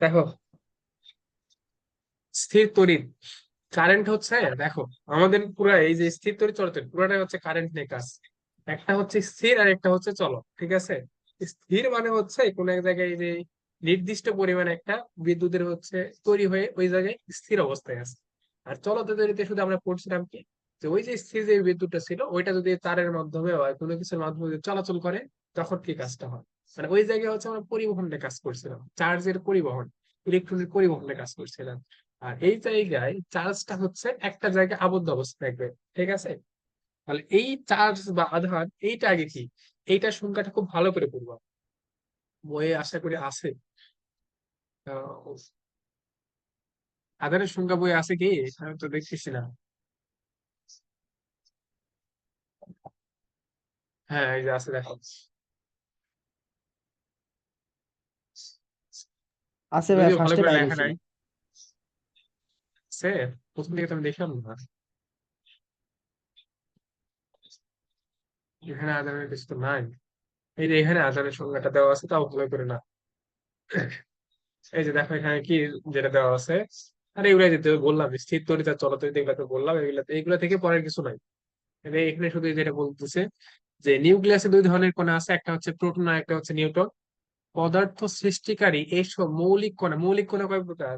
দেখো, স্থির তড়িৎ কারেন্ট হচ্ছে, দেখো, আমাদের পুরো এই যে স্থির তড়িৎ চলতে পুরোটাই হচ্ছে কারেন্ট নিয়ে কাজ। একটা হচ্ছে স্থির আর একটা হচ্ছে চলক, ঠিক আছে? স্থির মানে হচ্ছে কোন এক জায়গায় যে নির্দিষ্ট পরিমাণে একটা বিদ্যুতের হচ্ছে তৈরি হয়ে ওই জায়গায় স্থির অবস্থায় আছে। আর চলতে তৈরিতে শুধু আমরা পড়ছিলাম কি? যে ওই যে স্থির যে বিদ্যুৎটা ছিল ওইটা যদি তারের মাধ্যমে বা কোনো কিছুর মাধ্যমে যদি চলাচল করে তখন কি কাজটা হয়? মানে ওই জায়গায় হচ্ছে আমরা পরিবহনের কাজ করছিলাম চার্জের পরিবহন ইলেকট্রনের পরিবহনের কাজ করছিলাম। আর এই জায়গায় চার্জটা হচ্ছে একটা জায়গায় আবদ্ধ অবস্থা থাকবে ঠিক আছে? তাহলে এই চার্জ বা আধান এইটা আগে কি? এইটা সংখ্যাটা খুব ভালো করে পড়বা বইয়ে আশা করি আছে। আহ, আধানের সংখ্যা বই আছে কি? আমি তো দেখতেছি না। হ্যাঁ এই যে আছে দেখো। আছে ভাই ফার্স্টে পাই গেছি সে প্রথম দিকে তো আমি দেখলাম না। এখানে কিছু তো নাই। এই যে এখানে সংখ্যাটা দেওয়া আছে তাও ভালো করে না। এই যে দেখো এখানে কি যেটা দেওয়া আছে? আর এগুলো যেতে বললাম স্থির চলতড়িৎ এগুলো তো বললাম এগুলো এগুলো থেকে পরের কিছু নাই। এখানে শুধু যেটা বলতেছে যে নিউক্লিয়াসে দুই ধরনের কণা আছে একটা হচ্ছে প্রোটন আর একটা হচ্ছে নিউট্রন পদার্থ সৃষ্টিকারী এইসব মৌলিক কণা মৌলিক কণা কয় প্রকার?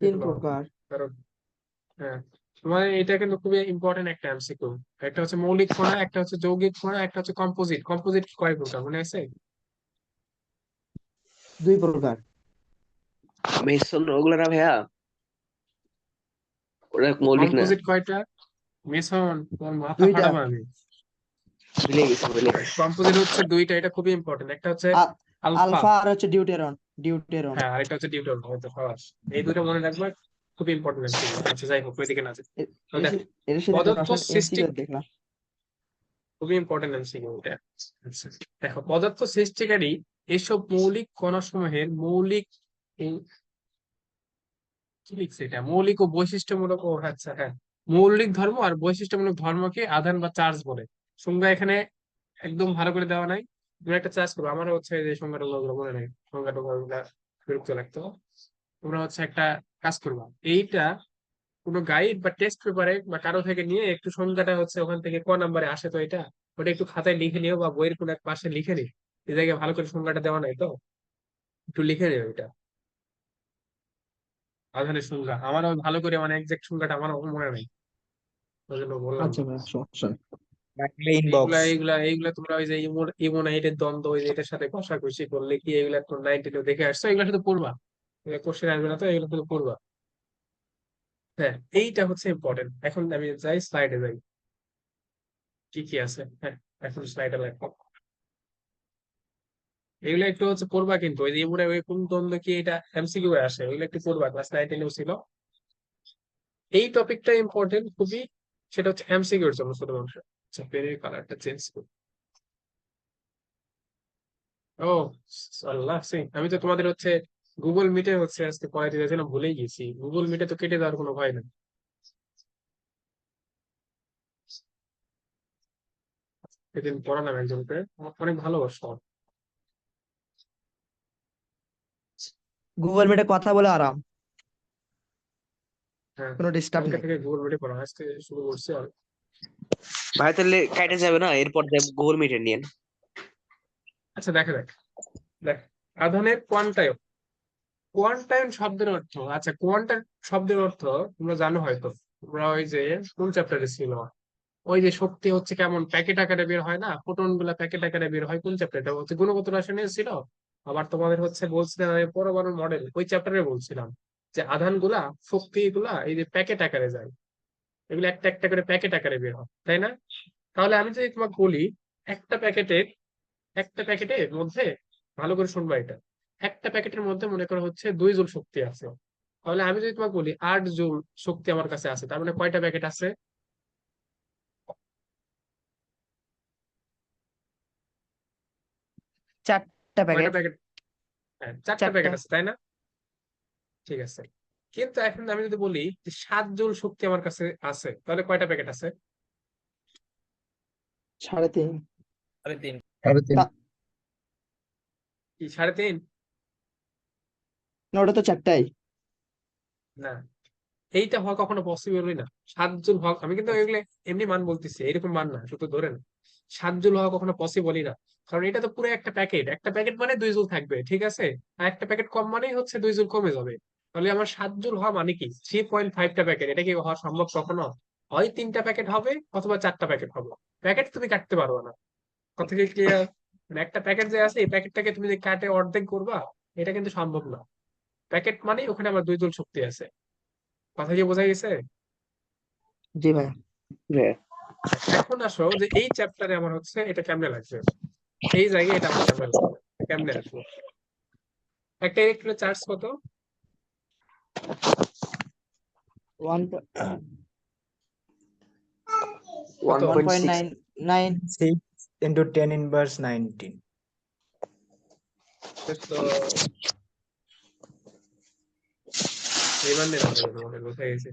তিন প্রকার। হ্যাঁ তোমার এটা কিন্তু খুবই ইম্পর্টেন্ট একটা এমসিকিউ একটা হচ্ছে মৌলিক কণা একটা হচ্ছে যৌগিক কণা একটা হচ্ছে কম্পোজিট কম্পোজিট কয় প্রকার মনে আছে? দুই প্রকার। মেসন ওগুলো না ভাইয়া? ওরা মৌলিক না? কম্পোজিট কয়টা? মেসন তোমার মাথা। ফাটাবো আমি ভুলে গেছি ভুলে গেছি। কম্পোজিট হচ্ছে দুইটা এটা খুবই ইম্পর্টেন্ট একটা হচ্ছে আলফা। আলফা আর হচ্ছে ডিউটেরন ডিউটেরন। হ্যাঁ আরেকটা হচ্ছে ডিউটন হয়তো ফাওয়াস এই দুটো মনে রাখবা খুবই ইম্পর্টেন্ট আচ্ছা যাই হোক ওইদিকে না পদার্থ সৃষ্টি দেখলাম। খুবই ইম্পর্টেন্ট এমসিকিউ এটা দেখো পদার্থ সৃষ্টিকারী এসব মৌলিক কণাসমূহের মৌলিক মৌলিক ও বৈশিষ্ট্যমূলক ও আচ্ছা হ্যাঁ। মৌলিক ধর্ম আর বৈশিষ্ট্যমূলক ধর্মকে আধান বা চার্জ বলে। সংজ্ঞা এখানে একদম ভালো করে দেওয়া নাই। তুমি একটা চার্জ করব। আমার হচ্ছে যে সংজ্ঞাটা মনে নাই। সংজ্ঞাটা বিরক্ত লাগতো। তোমরা হচ্ছে একটা কাজ করবা। এইটা কোনো গাইড বা টেস্ট পেপারে বা কারও থেকে নিয়ে একটু সংখ্যাটা হচ্ছে ওখান থেকে ক নাম্বারে আসে তো এটা, ওটা একটু খাতায় লিখে নিও বা বইয়ের কোনো এক পাশে লিখে নিও। এই জায়গায় ভালো করে সংখ্যাটা দেওয়া নাই তো। একটু লিখে নিও এটা। আধানের সংখ্যা আমারও ভালো করে মানে একজ্যাক্ট সংখ্যাটা আমারও মনে নেই। ওই জন্য বললাম। আচ্ছা ভাই সমস্যা এইগুলা এইগুলা এইগুলা তোমরা ওই যে ইমোনাইটের দ্বন্দ্ব ওই যে এটার সাথে কষাকষি করলে কি তো দেখে আসছো? এগুলা শুধু পড়বা। কোশ্চেন আসবে না তো এগুলো শুধু পড়বা। হ্যাঁ এইটা হচ্ছে ইম্পর্টেন্ট এখন আমি যাই স্লাইডে যাই। কি কি আছে? হ্যাঁ এখন স্লাইডে লাগবো এগুলো একটু হচ্ছে পড়বা কিন্তু, ওই যে ইমুনে কোন দ্বন্দ্ব কি এটা এমসিকিউ এ আসে ওইগুলো একটু পড়বা ক্লাস নাইনটিনেও ছিল। এই টপিকটা ইম্পর্টেন্ট খুবই, সেটা হচ্ছে এমসিকিউ এর জন্য শুধুমাত্র আচ্ছা পেনের কালারটা চেঞ্জ করি। ও, আল্লাহ সে আমি তো তোমাদের হচ্ছে গুগল মিটে হচ্ছে আজকে পড়াই দিয়েছিলাম ভুলেই গেছি। গুগল মিটে তো কেটে দেওয়ার কোনো ভয় নেই। সেদিন পড়ালাম একজনকে, অনেক ভালোবাসতো। গুগল মিটে কথা বলে আরাম। হ্যাঁ কোনো ডিস্টার্ব নেই। থেকে গুগল মিটে পড়া আজকে শুরু করছি আর। ভাই তাহলে কাইটে যাবে না? এরপর গুগল মিটে নিয়েন আচ্ছা দেখে দেখ। দেখ আধানের কোয়ান্টায়ন কোয়ান্টায়ন শব্দের অর্থ আচ্ছা কোয়ান্টাম শব্দের অর্থ তোমরা জানো হয়তো। তোমরা ওই যে কোন চ্যাপ্টারে ছিল? ওই যে শক্তি হচ্ছে কেমন প্যাকেট আকারে বের হয় না? ফোটনগুলা প্যাকেট আকারে বের হয় কোন চ্যাপ্টারটা হচ্ছে গুণগত রসায়নে ছিল? আবার তোমাদের হচ্ছে বলছিলাম আমি পরমাণু মডেল ওই চ্যাপ্টারে বলছিলাম যে আধানগুলা শক্তি গুলা এই যে প্যাকেট আকারে যায়। এগুলো একটা একটা করে প্যাকেট আকারে বের হয়, তাই না? তাহলে আমি যদি তোমাকে বলি, একটা প্যাকেটের একটা প্যাকেটের মধ্যে, ভালো করে শুনবা এটা, একটা প্যাকেটের মধ্যে মনে করো হচ্ছে দুই জুল শক্তি আছে। তাহলে আমি যদি তোমাকে বলি, আট জুল শক্তি আমার কাছে আছে, তার মানে কয়টা প্যাকেট আছে? চারটা। কয়টা প্যাকেট প্যাকেট হ্যাঁ চারটা চারটা। প্যাকেট আছে তাই না? ঠিক আছে। কিন্তু এখন আমি যদি বলি যে সাত জুল শক্তি আমার কাছে আছে তাহলে কয়টা প্যাকেট আছে? সাড়ে তিন। সাড়ে তিন। কি সাড়ে তিন? না ওটা তো চারটাই। না এইটা হওয়া কখনো পসিবলই না। সাত জুল হওয়া আমি কিন্তু এগুলো এমনি মান বলতেছি এরকম মান না শুধু ধরে না হওয়া কখনো পসিবলই না। কারণ এটা তো পুরো একটা প্যাকেট একটা প্যাকেট মানে দুই জুল থাকবে, ঠিক আছে? আর একটা প্যাকেট কম মানেই হচ্ছে দুই জুল কমে যাবে। তাহলে আমার সাত জুল হওয়া মানে কি? থ্রি পয়েন্ট ফাইভটা প্যাকেট এটা কি হওয়া সম্ভব কখনো? হয় তিনটা প্যাকেট হবে অথবা চারটা প্যাকেট হবে। প্যাকেট তুমি কাটতে পারবে না। কথা কি ক্লিয়ার মানে একটা প্যাকেট যে আছে, এই প্যাকেটটাকে তুমি যে কাটে অর্ধেক করবা, এটা কিন্তু সম্ভব না। প্যাকেট মানে ওখানে আমার দুই জুল শক্তি আছে। কথা কি বোঝা গেছে? জি ভাই এখন আসো যে এই চ্যাপ্টারে আমার হচ্ছে এটা কেমনে লাগবে? এই জায়গায় এটা আমার কেমনে লাগবে? কেমনে আসব একটা ইলেকট্রনের চার্জ কত? তো এবার নেই বোঝা গেছে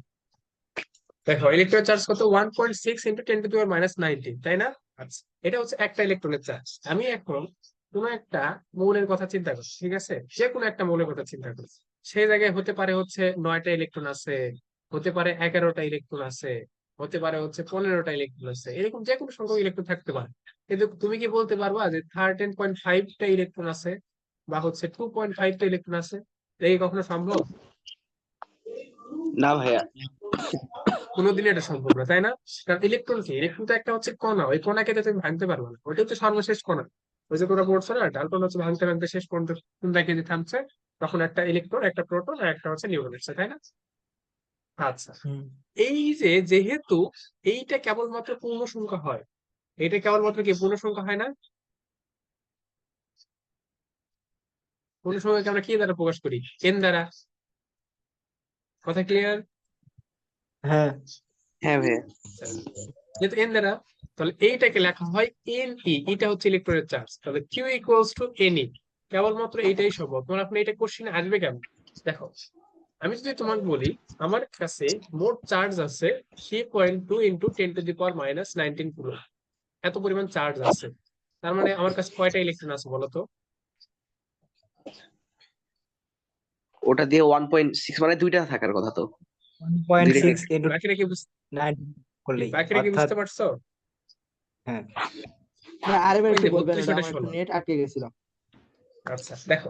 দেখো ইলেকট্রনের চার্জ কত? One point six into ten to power minus nineteen তাই না? আচ্ছা এটা হচ্ছে একটা ইলেকট্রনের চার্জ আমি এখন কোনো একটা মৌলের কথা চিন্তা করছি, ঠিক আছে? যে কোনো একটা মৌলের কথা চিন্তা করছি। সেই জায়গায় হতে পারে হচ্ছে নয়টা ইলেকট্রন আছে, হতে পারে এগারোটা ইলেকট্রন আছে, হতে পারে হচ্ছে পনেরোটা ইলেকট্রন আছে, এরকম যে কোনো সংখ্যক ইলেকট্রন থাকতে পারে। কিন্তু তুমি কি বলতে পারবা যে থার্টিন পয়েন্ট ফাইভটা ইলেকট্রন আছে, বা হচ্ছে টু পয়েন্ট ফাইভটা ইলেকট্রন আছে? কি কখনো সম্ভব? না ভাইয়া। কোনোদিনই এটা সম্ভব না তাই না? কারণ ইলেকট্রন কি? ইলেকট্রন তো একটা হচ্ছে কণা ওই কণাকে তো তুমি ভাঙতে পারবে না। ওইটা হচ্ছে সর্বশেষ কণা। ওই যে তোরা পড়ছো না ডালটন হচ্ছে ভাঙতে ভাঙতে শেষ পর্যন্ত কোনটাকে যে থামছে? তখন একটা ইলেকট্রন একটা প্রোটন আর একটা হচ্ছে নিউট্রন এসছে তাই না? আচ্ছা। এই যে যেহেতু এইটা কেবলমাত্র পূর্ণ সংখ্যা হয় এটা কেবলমাত্র কি পূর্ণ সংখ্যা হয় না? পূর্ণ সংখ্যাকে আমরা কি দ্বারা প্রকাশ করি? এন দ্বারা? কথা ক্লিয়ার হ্যাঁ। হ্যাঁ ভাইয়া। যেহেতু এন দ্বারা তাহলে এইটাকে লেখা হয় এন ই এটা হচ্ছে ইলেকট্রনের চার্জ তাহলে Q equals to N E কেবলমাত্র এইটাই সম্ভব। তোমার এখন এটা কোশ্চেন আসবে কেন? দেখো আমি যদি তোমাকে বলি আমার কাছে মোট চার্জ আছে three point two into ten to the power minus nineteen coulomb এত পরিমাণ চার্জ আছে। তার মানে আমার কাছে কয়টা ইলেকট্রন আছে বলতো ওটা দিয়ে ওয়ান পয়েন্ট সিক্স মানে দুইটা থাকার কথা তো। বুঝতে পারছ? হ্যাঁ। না আরেকবার ওই একটু যে বলবেন? 32 এটা ওটা আমার ষোলো। নেট আটকে গেছিল। আচ্ছা দেখো।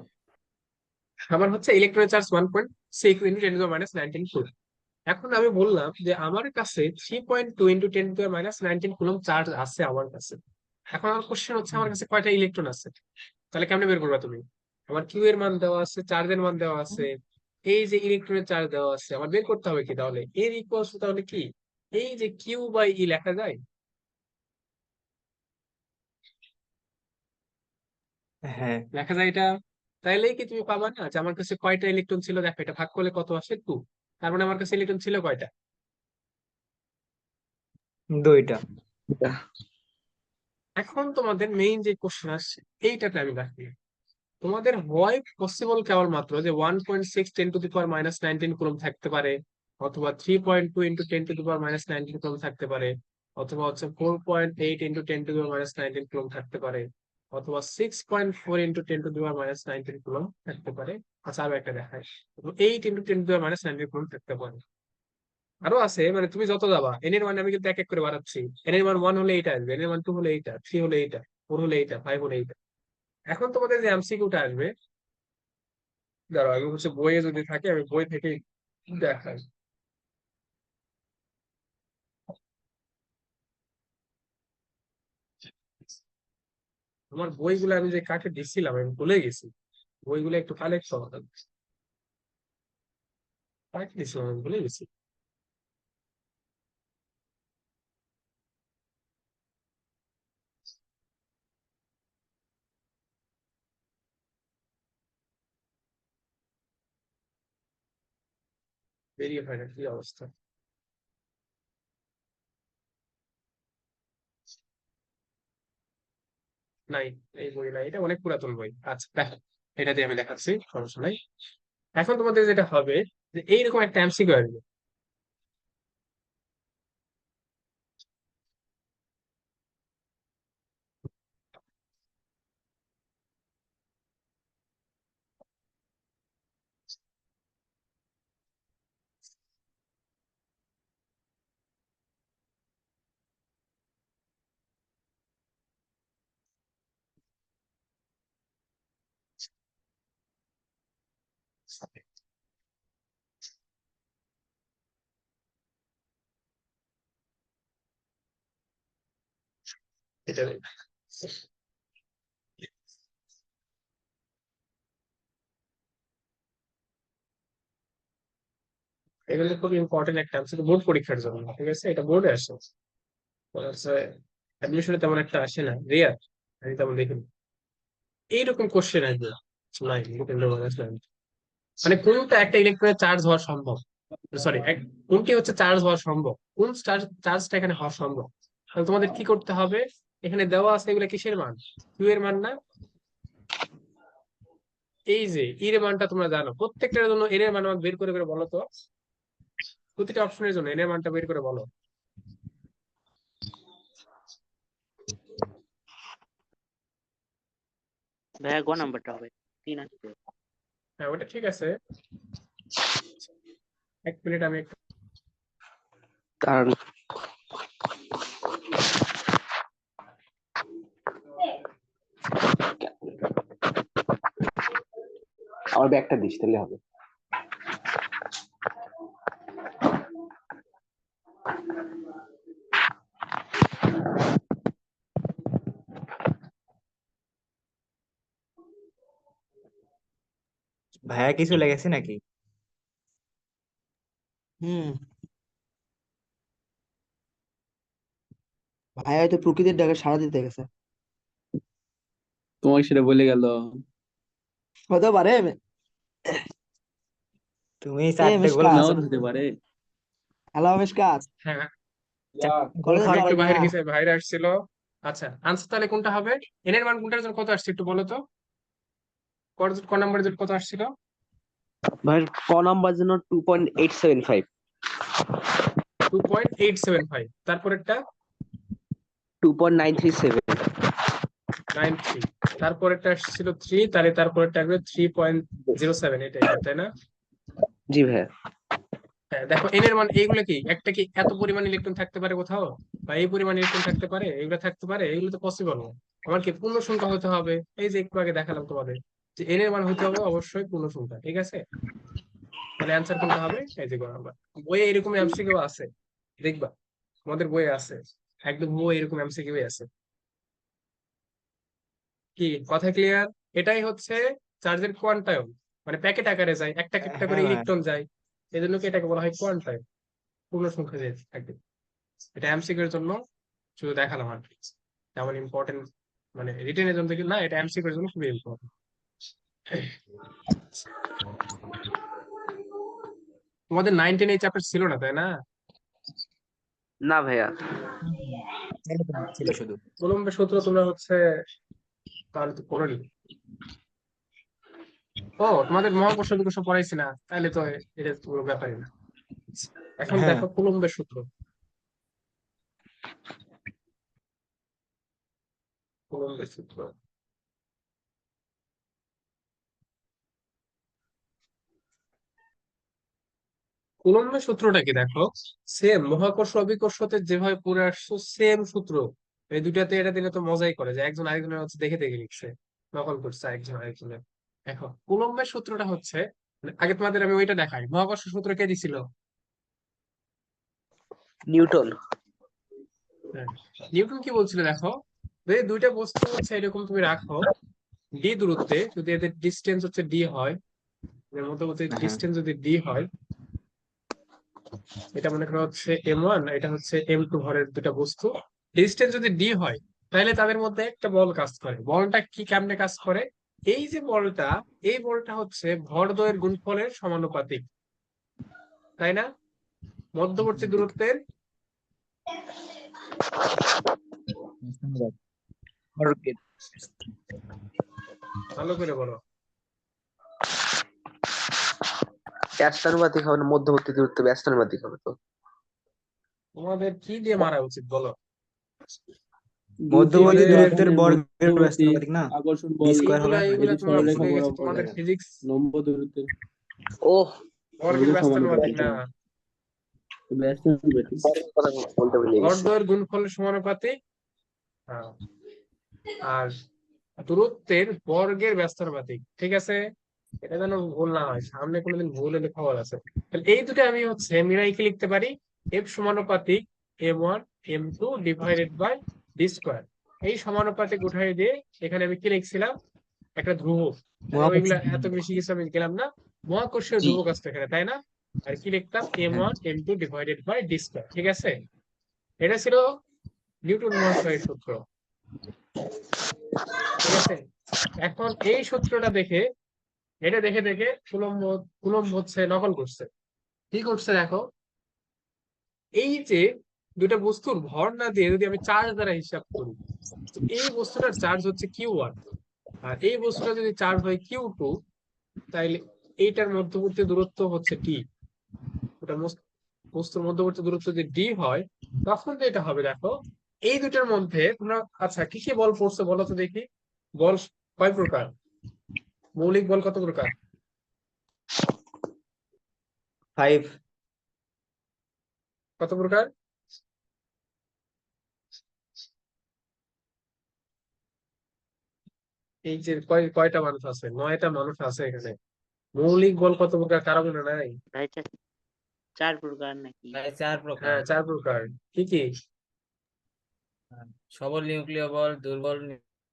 আমার হচ্ছে ইলেকট্রনের charge one point six into ten to minus nineteen coulomb. এখন আমি বললাম যে আমার কাছে three point two into ten to minus nineteen coulomb charge আছে আমার কাছে। এখন আমার কোশ্চেন হচ্ছে আমার কাছে কয়টা ইলেকট্রন আছে? তাহলে কেমনে বের করবা তুমি? আমার কিউ এর মান দেওয়া আছে চার্জের মান দেওয়া আছে এই যে ইলেকট্রনের চার্জ দেওয়া আছে আমার বের করতে হবে কি তাহলে? এর ইকুয়ালস তাহলে কি? এই যে কিউ বাই ই লেখা যায়? হ্যাঁ। লেখা যায় এটা? তাইলেই কি তুমি পাবা না যে আমার কাছে কয়টা ইলেকট্রন ছিল? দেখো এটা ভাগ করলে কত আসে? টু। তার মানে আমার কাছে ইলেকট্রন ছিল কয়টা? দুইটা। এখন তোমাদের মেইন যে কোশ্চেন আসছে এইটাতে আমি রাখি তোমাদের হয় পসিবল কেবলমাত্র যে one point six ten to the power minus nineteen coulomb থাকতে পারে, অথবা three point two into ten to the power minus nineteen coulomb থাকতে পারে, অথবা হচ্ছে four point eight into ten to the power minus nineteen coulomb থাকতে পারে, অথবা six point four into ten to the power minus nineteen coulomb থাকতে পারে। আচ্ছা আরও একটা দেখায় eight into ten to the power minus nineteen coulomb থাকতে পারে। আরও আছে মানে তুমি যত যাবা এন এর মান আমি কিন্তু এক এক করে বাড়াচ্ছি। এন এর মান ওয়ান হলে এইটা আসবে এন এর মান টু হলে এইটা থ্রি হলে এইটা ফোর হলে এইটা ফাইভ হলে এইটা এখন তোমাদের যে এমসিকিউটা আসবে, দাঁড়াও, আমি হচ্ছে বইয়ে যদি থাকে, আমি বই থেকে দেখাই। আমার বইগুলো আমি যে কাকে দিছিলাম, আমি ভুলে গেছি। বইগুলো একটু কালেক্ট করা। কাকে দিছিলাম, আমি ভুলে গেছি। বেরিয়ে হয় কি অবস্থা? নাই, এই বই নাই, এটা অনেক পুরাতন বই। আচ্ছা দেখো, এটা দিয়ে আমি দেখাচ্ছি, সমস্যা নাই। এখন তোমাদের যেটা হবে যে এইরকম একটা এমসিকিউ আসবে। এটা এগুলো খুব ইম্পর্টেন্ট একটা এমসিকিউ বোর্ড পরীক্ষার জন্য, ঠিক আছে? এটা বোর্ডে আসে। অ্যাডমিশনে তেমন একটা আসে না রেয়ার আমি তেমন দেখিনি। এইরকম কোশ্চেন আসবে নাই মানে কোনটা একটা ইলেকট্রনের চার্জ হওয়া সম্ভব? সরি কোনটি হচ্ছে চার্জ হওয়া সম্ভব? কোন চার্জ চার্জটা এখানে হওয়া সম্ভব? তাহলে তোমাদের কি করতে হবে? এখানে দেওয়া আছে এগুলো কিসের মান? কিউ এর মান না? এই যে এর মানটা তোমরা জানো। প্রত্যেকটার জন্য এর মান আমাকে বের করে করে বলো তো। প্রতিটা অপশনের জন্য এর মানটা বের করে বলো। ভাইয়া, গ নাম্বারটা হবে। তিন আসছে হ্যাঁ ওটা ঠিক আছে। এক মিনিট আমি কারণ আমার ব্যাগটা দিস তাহলে হবে। ভাইয়া কিছু লেগেছে নাকি? হুম। ভাই হয়তো প্রকৃতির ডাকে সাড়া দিতে গেছে। তোমাকে সেটা বলে গেল। হতে পারে। তুমি চারটে মিস গোল কাজ। নাও মারছো। হতে পারে। হ্যালো মিসকাত হ্যাঁ কলেজে আর যাওয়ার একটু বাইরে না। গেছে বাইরে আসছিল। আচ্ছা আনসার তাহলে কোনটা হবে? এন এর মান কোনটার জন্য কত আসছে একটু বলো তো? কত- ক নম্বরের জন্য কত আসছিল? ভাই ক নাম্বার জন্য two point eight seven five two point eight seven five তারপরেরটা? Two point nine three seven nine three তারপরেরটা আসছিল থ্রি তাহলে তারপরেরটা আসবে থ্রি পয়েন্ট জিরো সেভেন এটাই তাই না? জি ভাইয়া। হ্যাঁ দেখো এন এর মান এইগুলো কি? একটা কি এত পরিমাণ ইলেকট্রন থাকতে পারে কোথাও? বা এই পরিমাণ ইলেকট্রন থাকতে পারে? এগুলো থাকতে পারে? এগুলো তো পসিবল না। আমার কি পূর্ণ সংখ্যা হতে হবে? এই যে একটু আগে দেখালাম তোমাদের। যে এন এর মান হতে হবে অবশ্যই পূর্ণ সংখ্যা ঠিক আছে? তাহলে অ্যান্সার কোনটা হবে? এই যে আমরা বইয়ে এরকম এমসিকিউ আছে দেখবা আমাদের বইয়ে আছে একদম বই এরকম এমসিকিউ আছে। কি কথা ক্লিয়ার এটাই হচ্ছে চার্জের কোয়ান্টায়ন মানে প্যাকেট আকারে যায় একটা একটা করে হ্যাঁ। ইলেকট্রন যায় এই জন্য কি এটাকে বলা হয় কোয়ান্টায়ন পূর্ণ সংখ্যা দিয়ে থাকবে এটা এমসিকিউ এর জন্য শুধু দেখালাম আর কি। তেমন ইম্পর্টেন্ট মানে রিটেনের জন্য না এটা এমসিকিউ এর জন্য খুবই ইম্পর্টেন্ট তোমাদের নাইনটিন এই চ্যাপ্টার ছিল না তাই না? না ভাইয়া। ছিল শুধু। কলম্বের সূত্র তোমরা হচ্ছে তাহলে তো করে ও তোমাদের মহাকর্ষ বিকর্ষ পড়াইছি না তাহলে তো এটা পুরো ব্যাপারই না। এখন হ্যাঁ। দেখো কুলম্বের সূত্র। কুলম্বের সূত্র। কুলম্বের সূত্রটা কি দেখো সেম মহাকর্ষ অবিকর্ষতে যেভাবে পড়ে আসছো সেম সূত্র। এই দুটাতে এটা দিলে তো মজাই করে যে একজন আরেকজনের হচ্ছে দেখে দেখে লিখছে নকল করছে একজন আরেকজনের। দেখো কুলম্বের সূত্রটা হচ্ছে মানে আগে তোমাদের আমি ওইটা দেখাই মহাকর্ষ সূত্র কে দিছিল? নিউটন। নিউটন কি বলছিল দেখো? যদি দুইটা বস্তু হচ্ছে এরকম তুমি রাখো ডি দূরত্বে যদি এদের ডিস্টেন্স হচ্ছে ডি হয় মধ্যবর্তী হ্যাঁ। ডিস্টেন্স যদি ডি হয় এটা মনে করো হচ্ছে এম ওয়ান এটা হচ্ছে এম টু ভরের দুটা বস্তু। ডিস্টেন্স যদি ডি হয় তাহলে তাদের মধ্যে একটা বল কাজ করে। বলটা কি কেমনে কাজ করে? এই যে বলটা এই বলটা হচ্ছে ভর ভরদ্বয়ের গুণফলের সমানুপাতিক। তাই না? মধ্যবর্তী দূরত্বের ভালো করে বলো। ব্যস্তানুপাতিক হবে না মধ্যবর্তী দূরত্ব ব্যস্তানুপাতিক হবে তো। তোমাদের কি দিয়ে মারা উচিত বলো? মধ্যবর্তী দূরত্বের বর্গের ব্যস্তানুপাতিক না? আকর্ষণ B বল square হবে তোমাদের ফিজিক্স লম্ব দূরত্বের। ও বর্গের ব্যস্তানুপাতিক না। ব্যস্তানুপাতিক গুণফলের সমানুপাতিক? হ্যাঁ। আর দূরত্বের বর্গের ব্যস্তানুপাতিক ঠিক আছে? এটা যেন ভুল না হয় সামনে কোনোদিন ভুল হলে খবর আছে। তাহলে এই দুটো আমি হচ্ছে মিরাইকে লিখতে পারি এফ সমানুপাতিক M one M two divided by D square. এই সমানুপাতিক উঠাই দিয়ে এখানে আমি কি লিখছিলাম? একটা ধ্রুবক। এত বেশি কিছু আমি গেলাম না। মহাকর্ষীয়। ধ্রুবক আসতো এখানে তাই না? আর কি লিখতাম? M one M two divided by D square ঠিক আছে? এটা ছিল নিউটন মহাশয়ের সূত্র। ঠিক আছে? এখন এই সূত্রটা দেখে এটা দেখে দেখে কুলম্ব কুলম্ব হচ্ছে নকল করছে। কি করছে দেখো? এই যে দুটা বস্তুর ভর না দিয়ে যদি আমি চার্জ দ্বারা হিসাব করি এই বস্তুটার চার্জ হচ্ছে কিউ ওয়ান। আর এই বস্তুটা যদি চার্জ হয় কিউ টু তাইলে এইটার মধ্যবর্তী দূরত্ব হচ্ছে টি। ওটা বস্তুর মধ্যবর্তী দূরত্ব যদি ডি হয় তখন তো এটা হবে দেখো। এই দুটার মধ্যে তোমরা আচ্ছা কি কি বল পড়ছে বলো তো দেখি। বল কয় প্রকার? মৌলিক বল কত প্রকার? ফাইভ কত প্রকার? এই যে কয়টা মানুষ আছে? নয়টা মানুষ আছে এখানে। মৌলিক বল কত প্রকার? কারও মনে নাই? ভাই চার প্রকার নাকি? চার প্রকার। হ্যাঁ চার প্রকার। কি কি? সবল নিউক্লিয় বল দুর্বল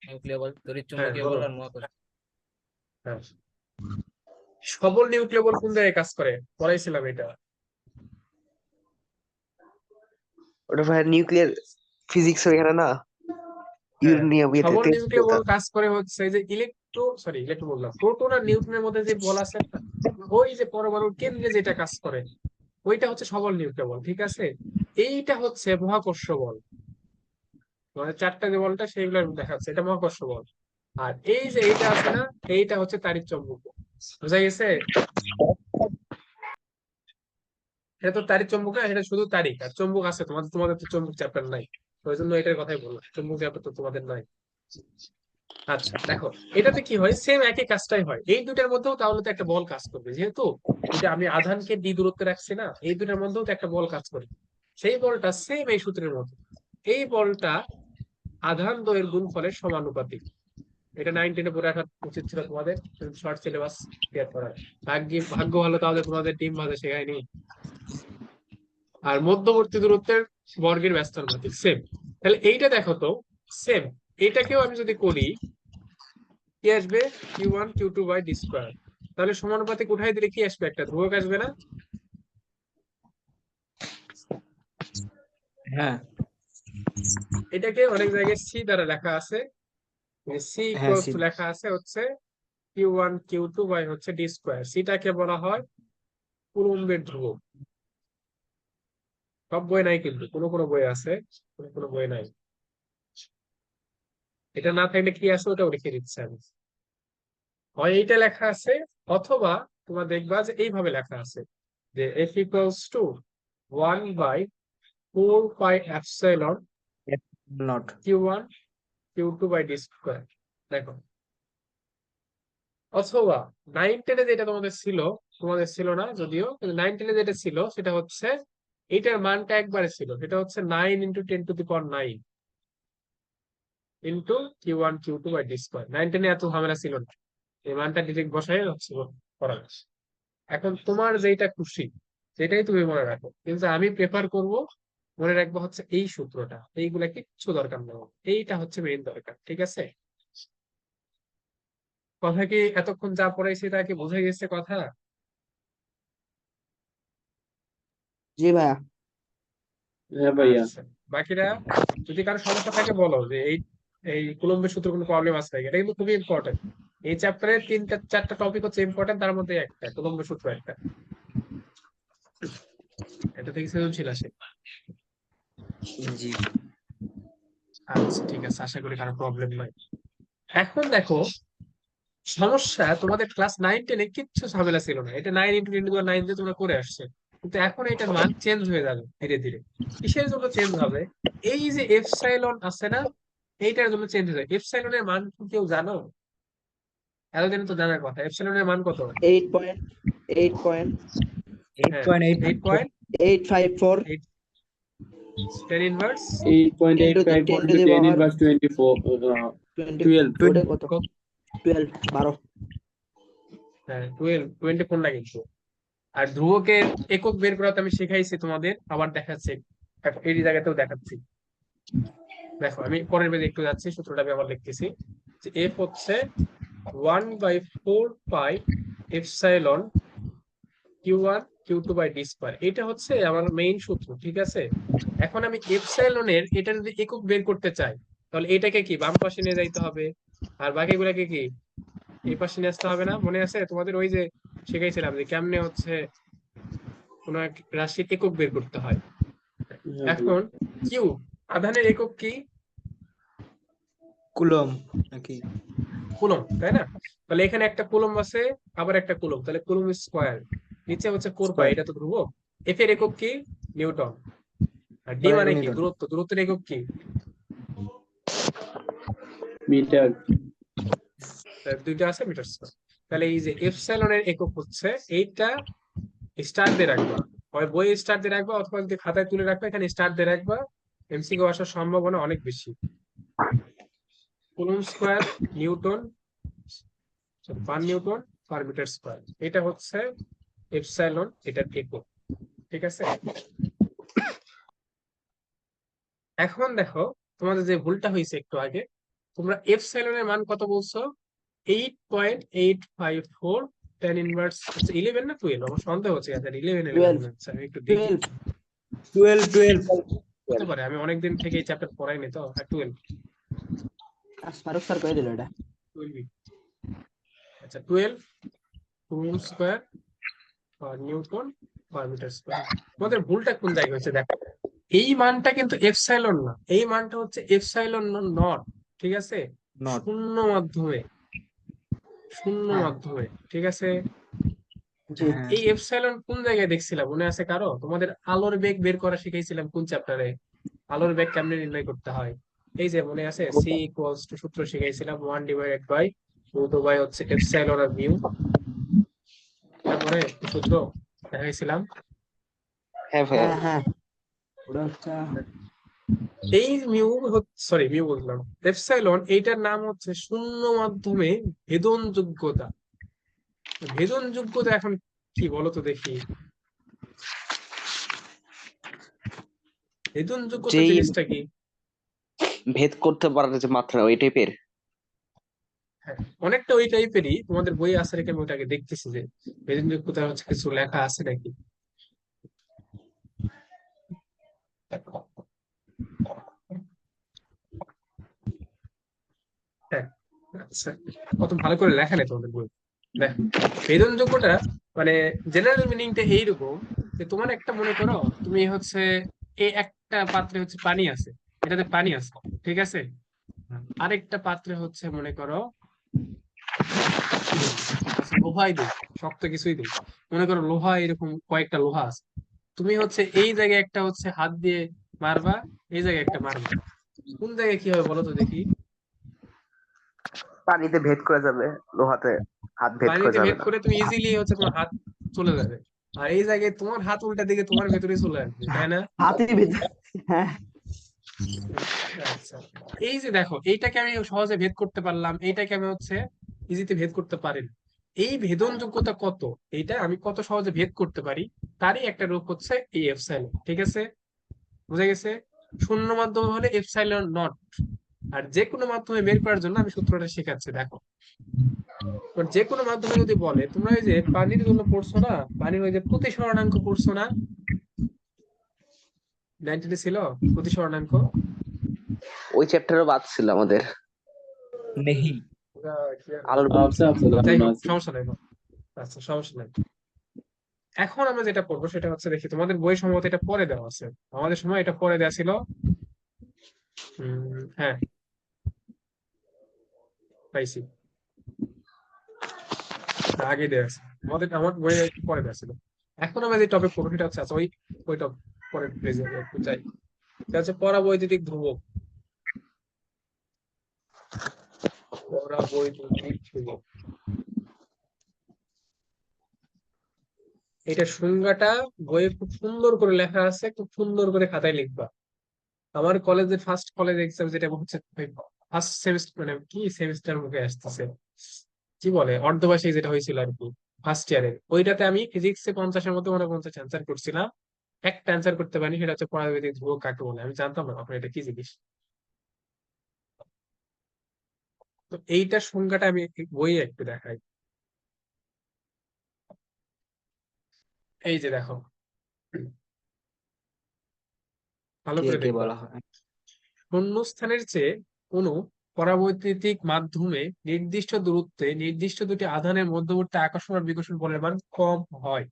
নিউক্লিয় বল তড়িৎ চুম্বকীয় বল। আর মহাকর্ষ। হ্যাঁ সবল নিউক্লিয় বল কোন জায়গায় কাজ করে? পড়াইছিলাম এটা। ওটা ভাই নিউক্লিয়ার ফিজিক্স এখানে না? ইয়েতে সবল নিউক্লিয় বল কাজ করে হচ্ছে যে ইলেকট্রো সরি ইলেকট্রো বললাম। প্রোটন আর নিউট্রনের মধ্যে যে বল আছে ওই যে পরমাণুর কেন্দ্রে যেটা কাজ করে ওইটা হচ্ছে সবল নিউক্লিয় বল ঠিক আছে? এইটা হচ্ছে মহাকর্ষ বল। মানে চারটা যে বলটা সেগুলো দেখাচ্ছে এটা মহাকর্ষ বল। আর এই যে এইটা আছে না, এইটা হচ্ছে তাড়িৎ চৌম্বক। বুঝা গেছে? এটা তো তারিখ চুম্বক না এটা শুধু তারিখ। আর চুম্বক আছে, তোমাদের তোমাদের তো চুম্বক চ্যাপ্টার নাই। ওই জন্য এটার কথাই বললাম, চুম্বক চ্যাপ্টার তো তোমাদের নাই। আচ্ছা দেখো, এটাতে কি হয়? সেম একই কাজটাই হয়। এই দুটার মধ্যেও তাহলে তো একটা বল কাজ করবে। যেহেতু এটা আমি আধানকে ডি দূরত্বে রাখছি না, এই দুটার মধ্যেও তো একটা বল কাজ করে। সেই বলটা সেম এই সূত্রের মতো। এই বলটা আধান দ্বয়ের গুণফলের সমানুপাতিক। এটা নাইন টেনে পড়ে রাখা উচিত ছিল তোমাদের শর্ট সিলেবাস ক্লিয়ার করার। ভাগ্য ভাগ্য ভালো তাহলে তোমাদের টিম ভালো শেখায়নি আর মধ্যবর্তী দূরত্বের বর্গের ব্যস্তানুপাতিক সেম তাহলে এইটা দেখো তো। সেম এটাকেও আমি যদি করি কি আসবে? Q one Q two by D square তাহলে সমানুপাতিক উঠাই দিলে কি আসবে? একটা ধ্রুবক আসবে না? হ্যাঁ। এটাকে অনেক জায়গায় সি দ্বারা লেখা আছে। সি ইকুয়ালস টু লেখা আছে হচ্ছে Q one Q two by হচ্ছে ডি স্কোয়ার সিটাকে বলা হয় কুলম্বের ধ্রুবক। সব বই নাই কিন্তু কোনো কোনো বই আছে কোনো কোনো বই নাই। এটা না থাকলে কি আছে? ওটাও লিখে দিচ্ছে আমি। হয় এইটা লেখা আছে অথবা তোমরা দেখবা যে এইভাবে লেখা আছে যে F equals to one by four pi epsilon naught Q one by অথবা ছিল, তোমাদের ছিল না যদিও নাইন টেনে যেটা ছিল, সেটা হচ্ছে মানটা একবারে ছিল। সেটা হচ্ছে nine into ten to the nine into Q one Q two by এত ঝামেলা ছিল না। এই মানটা ডিরেক্ট বসাই হচ্ছে, করা এখন তোমার যেটা খুশি, সেটাই তুমি মনে রাখো। কিন্তু আমি প্রেফার করব মনে রাখব হচ্ছে এই সূত্রটা এইগুলা কিচ্ছু দরকার নেই। এইটা হচ্ছে মেইন দরকার ঠিক আছে? কথা কি এতক্ষণ যা পড়াইছি তা কি বোঝা গেছে কথা? জি ভাইয়া। হ্যাঁ ভাইয়া। আচ্ছা, বাকিরা যদি কারও সমস্যা থাকে বলো যে এই এই কুলম্বের সূত্র কোনো প্রবলেম আছে নাকি? এটা কিন্তু খুবই ইম্পর্টেন্ট এই চ্যাপ্টারে তিনটা চারটা টপিক হচ্ছে ইম্পর্টেন্ট তার মধ্যে একটা কুলম্বের সূত্র একটা। এটা থেকে সৃজনশীল আসে। জি। আচ্ছা ঠিক আছে আশা করি কারও প্রবলেম নাই। এখন দেখো সমস্যা তোমাদের ক্লাস নাইন টেনে কিচ্ছু ঝামেলা ছিল না। এটা নাইন ইন্টু টেন নাইন দিয়ে তোমরা করে আসছে। কিন্তু এখন এটার মান চেঞ্জ হয়ে যাবে ধীরে ধীরে। কিসের জন্য চেঞ্জ হবে? এই যে এফসাইলন আছে না এইটার জন্য চেঞ্জ হয়ে যাবে। এফসাইলনের মান কি কেউ জানো? এতদিন তো জানার কথা। এফসাইলনের মান কত? Eight point eight point eight point eight eight point eight five four ten inverse eight point 10 to into the ten power- inverse twenty four twenty twelve. ওটা কত টুয়েলভ বারো হ্যাঁ টুয়েলভ টোয়েন্টি ফোর না কিন্তু আর ধ্রুবকে একক বের করাতে আমি শিখাইছি তোমাদের আবার দেখাচ্ছি। এক- এই জায়গাতেও দেখাচ্ছি। দেখো আমি পরের পেজে একটু যাচ্ছি সূত্রটা আমি আবার লিখতেছি। যে এফ হচ্ছে one by four pi epsilon Q one Q two by D square এটা হচ্ছে আমার মেইন সূত্র ঠিক আছে? এখন আমি এফসাইলনের এটা যদি একক বের করতে চাই তাহলে এটাকে কি বাম পাশে নিয়ে যাইতে হবে? আর বাকিগুলাকে কি এই পাশে নিয়ে আসতে হবে না? মনে আছে? তোমাদের ওই যে শিখাইছিলাম যে কেমনে হচ্ছে কোন রাশির একক বের করতে হয়। এখন কিউ আধানের একক কি? কুলম নাকি? কুলম তাই না? তাহলে এখানে একটা কুলম আছে আবার একটা কুলম তাহলে কুলম স্কোয়ার নিচে হচ্ছে কোর পাই এটা তো ধ্রুবক। এফ এর একক কি? নিউটন। আর ডি মানে কি? দূরত্ব। দূরত্বের একক কি? তাহলে দুইটা আছে মিটার স্কোয়ার তাহলে এই যে এফসাইলনের একক হচ্ছে এইটা স্টার দিয়ে রাখবা। হয় বই স্টার দিয়ে রাখবা অথবা যদি খাতায় তুলে রাখবা এখানে স্টার দিয়ে রাখবা। এমসিকিউ আসার সম্ভাবনা অনেক বেশি। Coulomb square newton per newton per metre square এটা হচ্ছে এফসাইলন এটার একক ঠিক আছে? এখন দেখো তোমাদের যে ভুলটা হয়েছে একটু আগে তোমরা এফসাইলনের মান কত বলছো? Eight point eight five four ten inverse আচ্ছা ইলেভেন না টুয়েলভ আমার সন্দেহ হচ্ছে ইলেভেন ইলেভেন আচ্ছা একটু দেখি। টুয়েলভ টুয়েলভ হতে পারে আমি অনেকদিন থেকে এই চ্যাপ্টার পড়াইনি তো টুয়েলভ ফারুক স্যার করে দিল এটা। আচ্ছা twelve room square newton per metre square. তোমাদের ভুলটা কোন জায়গায় হচ্ছে দেখো। এই মানটা কিন্তু এফসাইলন না। এই মানটা হচ্ছে এফসাইলন নট ঠিক আছে? শূন্য মাধ্যমে। শূন্য হ্যাঁ। মাধ্যমে ঠিক আছে? হ্যাঁ। এই এপসাইলন কোন জায়গায় দেখছিলাম? মনে আছে কারও? তোমাদের আলোর বেগ বের করা শিখাইছিলাম কোন চ্যাপ্টারে আলোর বেগ কেমনে নির্ণয় করতে হয়? এই যে মনে আছে? সি ইকুয়ালস টু সূত্র শিখাইছিলাম one divided by root by হচ্ছে এপসাইলন আর মিউ তারপরে সূত্র দেখাইছিলাম। হ্যাঁ হ্যাঁ হ্যাঁ। ওটা হচ্ছে এই মিউ সরি মিউ বললাম। এপসাইলন এইটার নাম হচ্ছে শূন্য মাধ্যমে ভেদন যোগ্যতা ভেদন যোগ্যতা এখন কি বলো তো দেখি। ভেদন যোগ্যতা জিনিসটা কি? ভেদ করতে পারার যে মাত্রা ওই টাইপের অনেকটা ওই টাইপেরই তোমাদের বই আছে রেখে আমি ওটাকে দেখতেছি যে ভেদন যোগ্যতা হচ্ছে কিছু লেখা আছে নাকি? হ্যাঁ আচ্ছা। কত ভালো করে লেখা নেই তোমাদের বই। ভেদন যোগ্যটা মানে জেনারেল মিনিংটা এইরকম যে তোমার একটা মনে করো, তুমি হচ্ছে এই একটা পাত্রে হচ্ছে পানি আছে, এটাতে পানি আছে, ঠিক আছে? আরেকটা পাত্রে হচ্ছে মনে করো লোহাই দিই শক্ত কিছুই দিই মনে করো লোহা এরকম কয়েকটা লোহা আছে। তুমি হচ্ছে এই জায়গায় একটা হচ্ছে হাত দিয়ে মারবা এই জায়গায় একটা মারবা। কোন জায়গায় কি হবে বলো তো দেখি? পানিতে ভেদ করে যাবে লোহাতে হাত ভেদ করে পানিতে যাবে ভেদ করে তুমি ইজিলি হচ্ছে তোমার হাত চলে যাবে। আর এই জায়গায় তোমার হাত উল্টা দিকে তোমার ভেতরে চলে আসবে তাই না? হাতে ভিতরে হ্যাঁ। আচ্ছা এই যে দেখো এইটাকে আমি সহজে ভেদ করতে পারলাম এইটাকে আমি হচ্ছে ইজিতে ভেদ করতে পারি। এই ভেদন যোগ্যতা কত? এইটা আমি কত সহজে ভেদ করতে পারি? তারই একটা রূপ হচ্ছে এই এফসাইলন ঠিক আছে? বুঝা গেছে? শূন্য মাধ্যমে হলে এফসাইলন নট। আর যে কোনো মাধ্যমে বের করার জন্য আমি সূত্রটা শেখাচ্ছি দেখো। যে কোনো মাধ্যমে যদি বলে তোমরা ওই যে পানির জন্য পড়ছো না? পানির ওই যে প্রতি প্রতিসরণাঙ্ক পড়ছো না? নাইনটিনে ছিল? প্রতিসরণাঙ্ক ওই চ্যাপ্টারও বাদ ছিল আমাদের। নেহি। আলোর আচ্ছা আচ্ছা সমস্যা নাই আচ্ছা সমস্যা নাই। এখন আমরা যেটা পড়ব সেটা হচ্ছে দেখি তোমাদের বই সম্ভবত এটা পরে দেওয়া আছে। আমাদের সময় এটা পরে দেওয়া ছিল। হ্যাঁ। পাইছি। আগে দেওয়া আছে। আমাদের আমার বইয়ে একটু পরে দেওয়া ছিল। এখন আমরা যে টপিক পড়ব সেটা হচ্ছে আচ্ছা ওই ওই টপিক পরের পেজে একটু যাই। এটা হচ্ছে পরাবৈদ্যুতিক ধ্রুবক। পরাবৈদ্যুতিক ধ্রুবক এটা সংজ্ঞাটা বইয়ে খুব সুন্দর করে লেখা আছে, খুব সুন্দর করে খাতায় লিখবা। আমার কলেজের ফার্স্ট কলেজ এক্সাম যেটা হচ্ছে ফার্স্ট সেমিস্টার মানে কি সেমিস্টার মুখে আসতেছে? কি বলে? অর্ধবার্ষিক যেটা হয়েছিল আর কি ফার্স্ট ইয়ারের ওইটাতে আমি ফিজিক্সে পঞ্চাশের মতো মনে পঞ্চাশ অ্যান্সার করছিলাম। একটা অ্যান্সার করতে পারিনি, সেটা হচ্ছে পরাবৈদ্যুতিক ধ্রুবক কাকে বলে? আমি জানতাম না এটা কি জিনিস? তো এইটার সংজ্ঞাটা আমি বইয়ে একটু দেখাই। এই যে দেখো। ভালো করে বলা হয়? শূন্যস্থানের চেয়ে কোনো পরাবৈদ্যুতিক মাধ্যমে নির্দিষ্ট দূরত্বে নির্দিষ্ট দুটি আধানের মধ্যবর্তী আকর্ষণ আর বিকর্ষণ বলের মান কম হয়।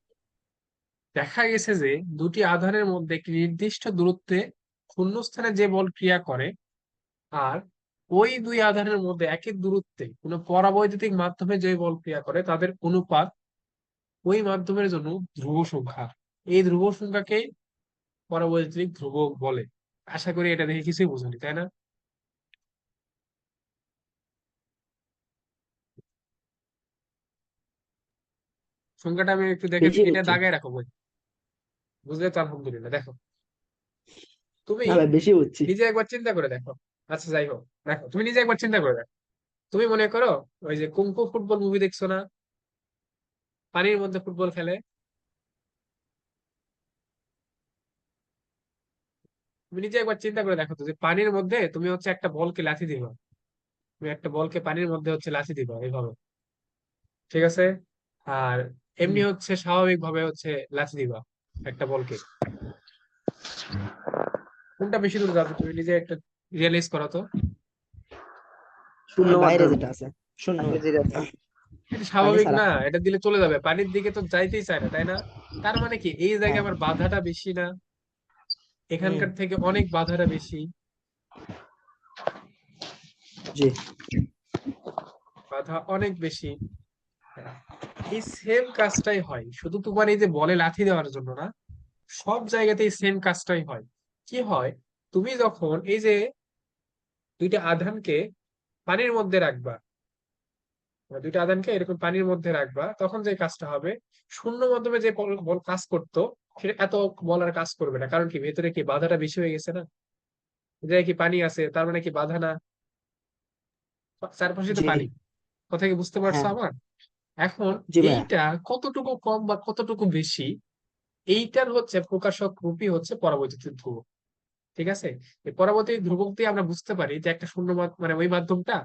দেখা গেছে যে দুটি আধানের মধ্যে একটি নির্দিষ্ট দূরত্বে শূন্যস্থানে যে বল ক্রিয়া করে আর ওই দুই আধানের মধ্যে একই দূরত্বে কোনো পরাবৈদ্যুতিক মাধ্যমে যে বল ক্রিয়া করে তাদের অনুপাত ওই মাধ্যমের জন্য ধ্রুব সংখ্যা। এই ধ্রুব সংখ্যাকে পরাবৈদ্যুতিক ধ্রুব বলে। আশা করি এটা দেখে কিছুই বুঝুনি তাই না? সংখ্যাটা আমি একটু দেখে এটা। দাগায় রাখো বই। বুঝলে তো আলহামদুলিল্লাহ দেখো। তুমি নিজে একবার চিন্তা করে দেখো। আচ্ছা যাই হোক। দেখো তুমি নিজে একবার চিন্তা করে দেখো। তুমি মনে করো ওই যে কুংফু ফুটবল মুভি দেখছ না? পানির মধ্যে ফুটবল খেলে। তুমি নিজে একবার চিন্তা করে দেখো তো যে পানির মধ্যে তুমি হচ্ছে একটা বলকে লাথি দিবা। তুমি একটা বলকে পানির মধ্যে হচ্ছে লাথি দিবা এইভাবে ঠিক আছে? আর এমনি হচ্ছে স্বাভাবিক ভাবে হচ্ছে লাথি দিবা একটা বলকে। কোনটা বেশি দূর যাবে? তুমি নিজে একটা রিয়েলাইজ করো তো। শূন্য বাইরে যেটা আছে শূন্য। যেটা আছে। এটা স্বাভাবিক না এটা দিলে চলে যাবে। পানির দিকে তো যাইতেই চায় না তাই না? তার মানে কি এই জায়গায় হ্যাঁ। আবার বাধাটা বেশি না। এখানকার থেকে অনেক বাধাটা বেশি। জি। বাধা অনেক বেশি। এই সেম কাজটাই হয়। শুধু তোমার এই যে বলে লাথি দেওয়ার জন্য না সব জায়গাতেই সেম কাজটাই হয়। কি হয়? তুমি যখন এই যে দুইটা আধানকে পানির মধ্যে রাখবা। মানে দুইটা আধানকে এরকম পানির মধ্যে রাখবা তখন যে কাজটা হবে শূন্য মাধ্যমে যে বল কাজ করতো সেটা এত বল আর কাজ করবে না। কারণ কি ভেতরে কি বাধাটা বেশি হয়ে গেছে না? যে কি পানি আছে? তার মানে কি বাধা না? চারপাশে তো পানি। কথা কি বুঝতে পারছ হ্যাঁ। আমার? এখন এইটা কতটুকু কম বা কতটুকু বেশি এইটার হচ্ছে প্রকাশক রূপই হচ্ছে পরাবৈদ্যুতিক ধ্রুবক ঠিক আছে? পরবর্তী ধ্রুবক দিয়ে আমরা বুঝতে পারি যে একটা শূন্য মানে ওই মাধ্যমটা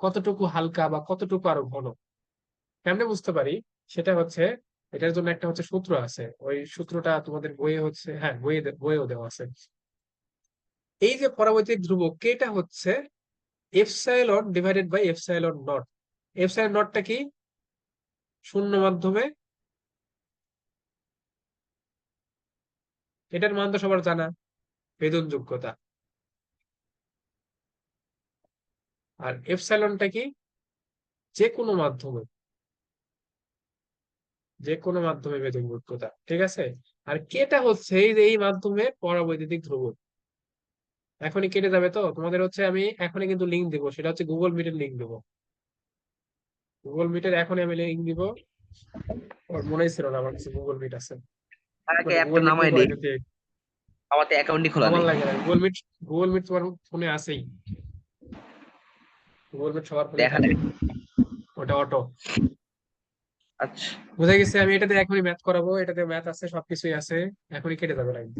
কতটুকু হালকা বা কতটুকু আরও ঘন। কেমনে বুঝতে পারি? সেটা হচ্ছে, এটার জন্য একটা হচ্ছে সূত্র আছে। ওই সূত্রটা তোমাদের বইয়ে হচ্ছে হ্যাঁ বইয়ে বইয়েও দেওয়া আছে। এই যে পরবর্তী ধ্রুবক, এটা হচ্ছে epsilon divided by epsilon naught. Epsilon নটটা কি? শূন্য মাধ্যমে। এটার মান তো সবার জানা। বেদন যোগ্যতা। আর এপসাইলনটা কি? যে কোনো মাধ্যমে। যে কোনো মাধ্যমে বেদন যোগ্যতা ঠিক আছে? আর কেটা হচ্ছে এই যে এই মাধ্যমে পরাবৈদ্যুতিক ধ্রুবক? এখনই কেটে যাবে তো? তোমাদের হচ্ছে আমি এখনই কিন্তু লিঙ্ক দিব সেটা হচ্ছে গুগল মিটের লিঙ্ক দেবো। গুগল মিটের এখনই আমি লিঙ্ক দিব। ওর মনেই ছিল না আমার কাছে গুগল মিট আছে। আমার তো অ্যাকাউন্টই খোলা নেই। গুগল মিট গুগল মিট তোমার ফোনে আছেই। গুগল মিট সবার ফোনে দেখা নেই। ওটা অটো আচ্ছা। বুঝা গেছে? আমি এটাতে এখনই ম্যাথ করাবো। এটাতে ম্যাথ আছে সবকিছুই আছে। এখনই কেটে যাবে লাইন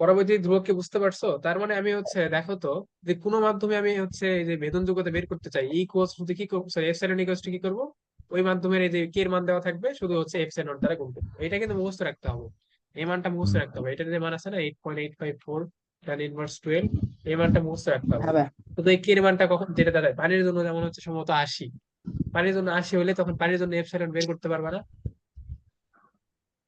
পরবর্তী ধ্রুবককে বুঝতে পারছ? তার মানে আমি হচ্ছে দেখো তো যে কোনো মাধ্যমে আমি হচ্ছে এই যে ভেদন যোগ্যতা বের করতে চাই ই শুধু কি সরি এফ ইকুয়ালস কি করব ওই মাধ্যমে এই যে কে এর মান দেওয়া থাকবে শুধু হচ্ছে এফ নট দ্বারা গুণ করব এটা কিন্তু মুখস্থ রাখতে হবে। এই মানটা মুখস্থ রাখতে হবে। এটা যে মান আছে না eight point eight five four tan inverse twelve এই মানটা মুখস্থ রাখতে হবে। হ্যাঁ শুধু এই কে এর মানটা কখন যেটা দাঁড়ায়? পানির জন্য যেমন হচ্ছে সম্ভবত আশি। পানির জন্য আশি হলে তখন পানির জন্য এফসাইলন বের করতে পারবা না।